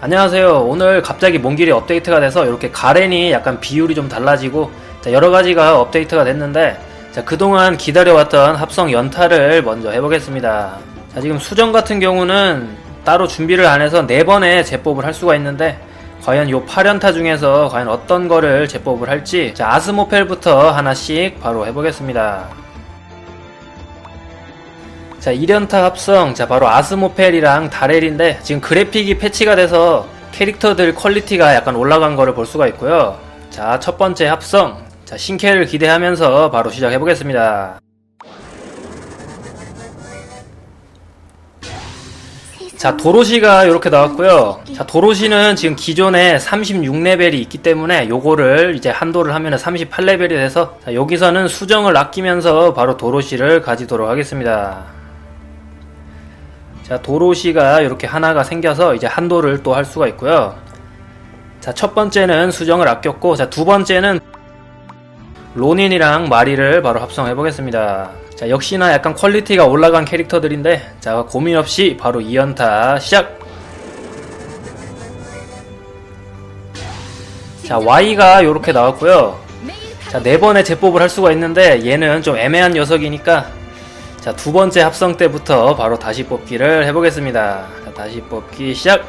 안녕하세요. 오늘 갑자기 몽길이 업데이트가 돼서 이렇게 가렌이 약간 비율이 좀 달라지고 자, 여러 가지가 업데이트가 됐는데 자, 그동안 기다려왔던 합성 연타를 먼저 해보겠습니다. 자, 지금 수정 같은 경우는 따로 준비를 안 해서 4번의 제법을 할 수가 있는데 과연 요 8연타 중에서 과연 어떤 거를 제법을 할지 자, 아스모펠부터 하나씩 바로 해보겠습니다. 자, 1연타 합성, 자, 바로 아스모펠이랑 다렐인데, 지금 그래픽이 패치가 돼서 캐릭터들 퀄리티가 약간 올라간 거를 볼 수가 있고요. 자, 첫 번째 합성, 자, 신캐를 기대하면서 바로 시작해 보겠습니다. 자, 도로시가 이렇게 나왔고요. 자, 도로시는 지금 기존에 36레벨이 있기 때문에 요거를 이제 한도를 하면 38레벨이 돼서 자, 여기서는 수정을 아끼면서 바로 도로시를 가지도록 하겠습니다. 자, 도로시가 이렇게 하나가 생겨서 이제 한도를 또 할 수가 있고요. 자, 첫 번째는 수정을 아꼈고, 자, 두 번째는 로닌이랑 마리를 바로 합성해 보겠습니다. 자, 역시나 약간 퀄리티가 올라간 캐릭터들인데, 자, 고민 없이 바로 2연타 시작! 자, Y가 이렇게 나왔고요. 자, 네 번의 제법을 할 수가 있는데, 얘는 좀 애매한 녀석이니까, 자, 두 번째 합성 때부터 바로 다시 뽑기를 해보겠습니다. 자, 다시 뽑기 시작!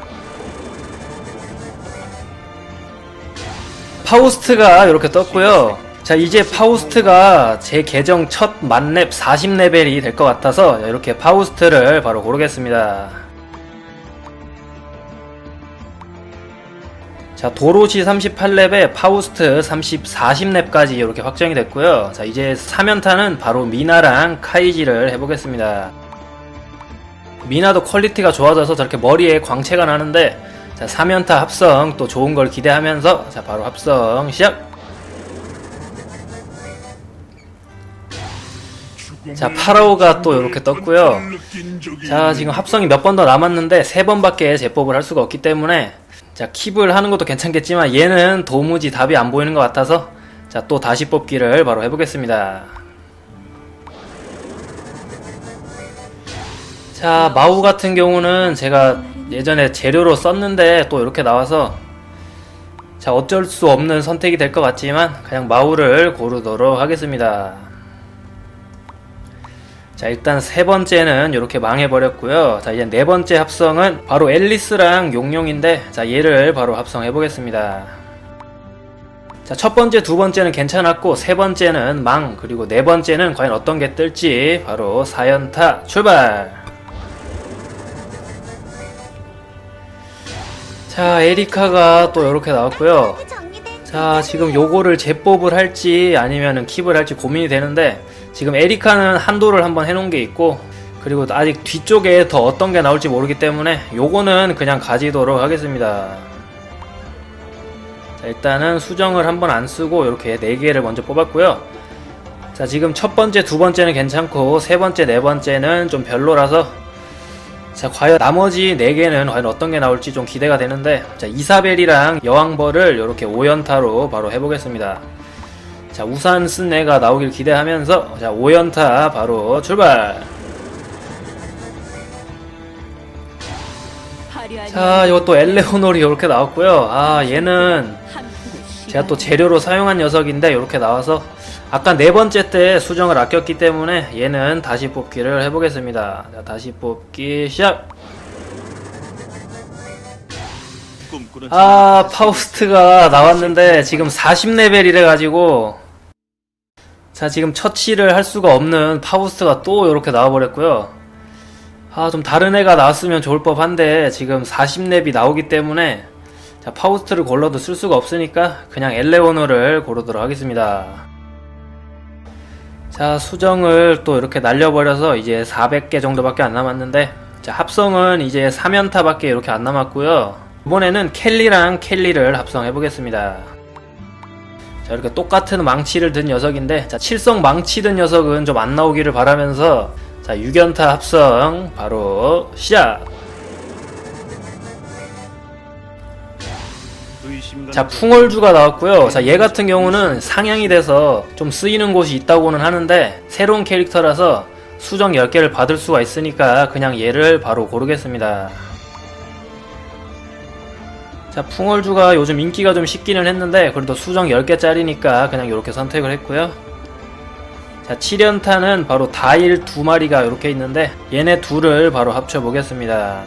파우스트가 이렇게 떴고요. 자, 이제 파우스트가 제 계정 첫 만렙 40레벨이 될 것 같아서 이렇게 파우스트를 바로 고르겠습니다. 자, 도로시 38렙에 파우스트 30, 40렙까지 이렇게 확정이 됐고요. 자, 이제 3연타는 바로 미나랑 카이지를 해보겠습니다. 미나도 퀄리티가 좋아져서 저렇게 머리에 광채가 나는데, 자, 3연타 합성 또 좋은 걸 기대하면서, 자, 바로 합성 시작! 자, 파라오가 또 이렇게 떴고요. 자, 지금 합성이 몇 번 더 남았는데, 세 번밖에 제법을 할 수가 없기 때문에, 자, 킵을 하는 것도 괜찮겠지만 얘는 도무지 답이 안 보이는 것 같아서 자, 또 다시 뽑기를 바로 해보겠습니다. 자, 마우 같은 경우는 제가 예전에 재료로 썼는데 또 이렇게 나와서 자, 어쩔 수 없는 선택이 될 것 같지만 그냥 마우를 고르도록 하겠습니다. 자 일단 세 번째는 이렇게 망해버렸고요. 자 이제 네 번째 합성은 바로 앨리스랑 용용인데 자 얘를 바로 합성해 보겠습니다. 자 첫 번째 두 번째는 괜찮았고 세 번째는 망 그리고 네 번째는 과연 어떤 게 뜰지 바로 4연타 출발! 자 에리카가 또 이렇게 나왔고요. 자 지금 요거를 제법을 할지 아니면은 킵을 할지 고민이 되는데 지금 에리카는 한도를 한번 해놓은 게 있고 그리고 아직 뒤쪽에 더 어떤 게 나올지 모르기 때문에 요거는 그냥 가지도록 하겠습니다. 자 일단은 수정을 한번 안 쓰고 이렇게 4개를 먼저 뽑았고요. 자 지금 첫 번째 두 번째는 괜찮고 세 번째 네 번째는 좀 별로라서 자 과연 나머지 4개는 과연 어떤 게 나올지 좀 기대가 되는데 자 이사벨이랑 여왕벌을 이렇게 5연타로 바로 해보겠습니다 자 우산 쓴 애가 나오길 기대하면서 자 5연타 바로 출발. 자 이것도 엘레오놀이 이렇게 나왔고요. 아 얘는 제가 또 재료로 사용한 녀석인데 이렇게 나와서 아까 네 번째 때 수정을 아꼈기 때문에 얘는 다시 뽑기를 해보겠습니다. 자 다시 뽑기 시작. 아 파우스트가 나왔는데 지금 40레벨이래 가지고 자 지금 처치를 할 수가 없는 파우스트가 또 이렇게 나와버렸고요. 아 좀 다른 애가 나왔으면 좋을 법한데 지금 40렙이 나오기 때문에 자 파우스트를 골라도 쓸 수가 없으니까 그냥 엘레오너를 고르도록 하겠습니다. 자 수정을 또 이렇게 날려버려서 이제 400개 정도밖에 안 남았는데 자 합성은 이제 3연타밖에 이렇게 안 남았고요. 이번에는 켈리랑 켈리를 합성해 보겠습니다 자 이렇게 똑같은 망치를 든 녀석인데 자 칠성 망치 든 녀석은 좀 안 나오기를 바라면서 자 6연타 합성 바로 시작. 자 풍월주가 나왔고요. 자 얘 같은 경우는 상향이 돼서 좀 쓰이는 곳이 있다고는 하는데 새로운 캐릭터라서 수정 10개를 받을 수가 있으니까 그냥 얘를 바로 고르겠습니다 자, 풍월주가 요즘 인기가 좀 식기는 했는데, 그래도 수정 10개짜리니까 그냥 이렇게 선택을 했고요. 자, 7연타는 바로 다일 두 마리가 이렇게 있는데, 얘네 둘을 바로 합쳐보겠습니다.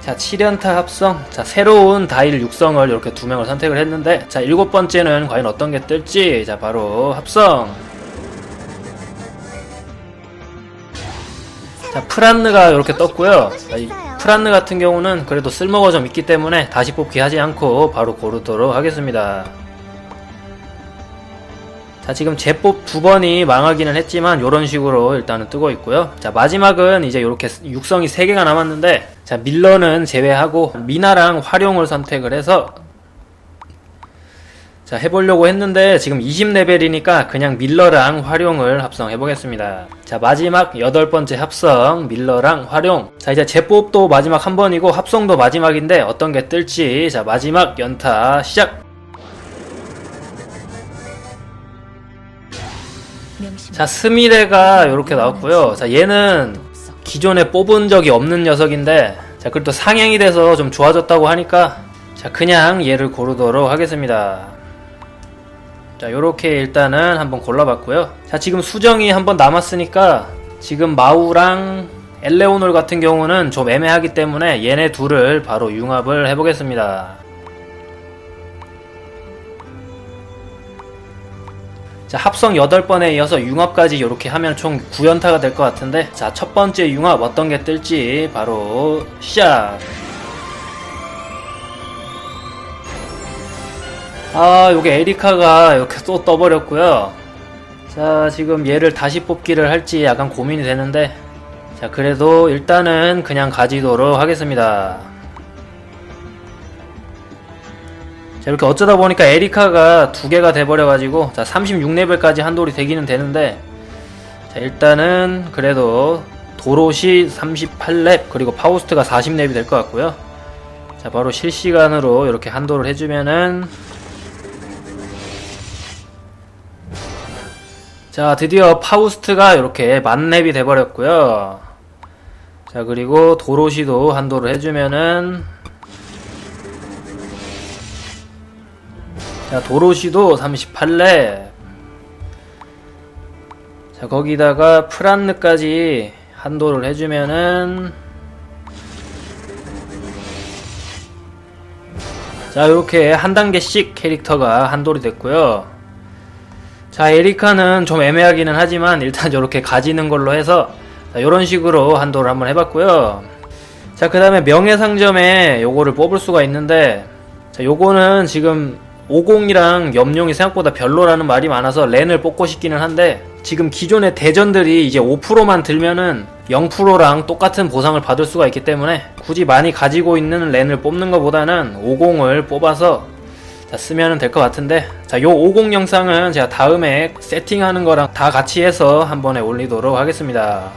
자, 7연타 합성. 자, 새로운 다일 육성을 이렇게 두 명을 선택을 했는데, 자, 일곱 번째는 과연 어떤 게 뜰지, 자, 바로 합성. 자, 프란느가 이렇게 떴고요. 자, 이 프란느 같은 경우는 그래도 쓸모가 좀 있기 때문에 다시 뽑기 하지 않고 바로 고르도록 하겠습니다. 자, 지금 제뽑 두 번이 망하기는 했지만 이런 식으로 일단은 뜨고 있고요. 자, 마지막은 이제 이렇게 육성이 3개가 남았는데 자, 밀러는 제외하고 미나랑 활용을 선택을 해서 자, 해보려고 했는데 지금 20레벨이니까 그냥 밀러랑 활용을 합성해 보겠습니다. 자, 마지막 여덟 번째 합성 밀러랑 활용. 자, 이제 제뽑도 마지막 한 번이고 합성도 마지막인데 어떤 게 뜰지 자, 마지막 연타 시작. 자, 스미레가 이렇게 나왔고요. 자, 얘는 기존에 뽑은 적이 없는 녀석인데 자, 그래도 상향이 돼서 좀 좋아졌다고 하니까 자, 그냥 얘를 고르도록 하겠습니다. 자, 요렇게 일단은 한번 골라봤고요. 자, 지금 수정이 한번 남았으니까 지금 마우랑 엘레오놀 같은 경우는 좀 애매하기 때문에 얘네 둘을 바로 융합을 해보겠습니다. 자, 합성 8번에 이어서 융합까지 이렇게 하면 총 9연타가 될 것 같은데 자, 첫 번째 융합 어떤 게 뜰지 바로 시작! 아, 요게 에리카가 이렇게 또 떠버렸고요. 자, 지금 얘를 다시 뽑기를 할지 약간 고민이 되는데, 자, 그래도 일단은 그냥 가지도록 하겠습니다. 자, 이렇게 어쩌다 보니까 에리카가 두 개가 돼버려가지고, 자, 36레벨까지 한돌이 되기는 되는데, 자, 일단은 그래도 도롯이 38렙, 그리고 파우스트가 40렙이 될 것 같고요. 자, 바로 실시간으로 이렇게 한도를 해주면은, 자, 드디어 파우스트가 이렇게 만렙이 돼버렸고요. 자, 그리고 도로시도 한도를 해주면은, 자, 도로시도 38렙. 자, 거기다가 프란느까지 한도를 해주면은, 자, 이렇게 한 단계씩 캐릭터가 한돌이 됐고요. 자, 에리카는 좀 애매하기는 하지만 일단 이렇게 가지는 걸로 해서 이런 식으로 한도를 한번 해봤고요. 자, 그 다음에 명예상점에 요거를 뽑을 수가 있는데 자, 요거는 지금 50이랑 염룡이 생각보다 별로라는 말이 많아서 렌을 뽑고 싶기는 한데 지금 기존의 대전들이 이제 5%만 들면은 0%랑 똑같은 보상을 받을 수가 있기 때문에 굳이 많이 가지고 있는 렌을 뽑는 것보다는 50을 뽑아서 자, 쓰면 될 것 같은데 자, 요 50 영상은 제가 다음에 세팅하는 거랑 다 같이 해서 한 번에 올리도록 하겠습니다.